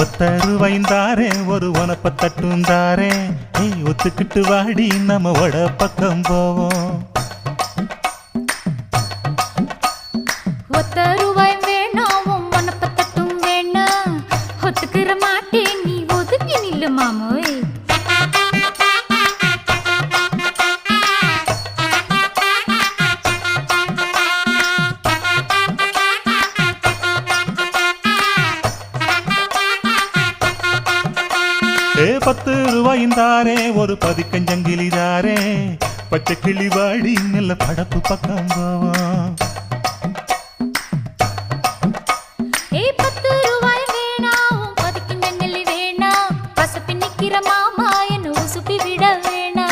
ஒத்த ரூபாய்ந்தாரே ஒரு உனப்ப தட்டுந்தாரே ஏய் ஒத்துக்கிட்டு வாடி நம்ம வட பக்கம் போவோம். ஒத்த வேணாம் உன் தட்டும் வேணாம் ஒத்துக்கிற மாட்டேன் நீ நில்லு மாமோய். ஏ பத்து ரூபாயிந்தாரே ஒரு பதிக்கஞ்சங்கிலிதாரே. பச்சை கிளிவாடி நல்ல படப்பு பக்கம் போவோம். மாமா என்ன உசுப்பி விட வேணா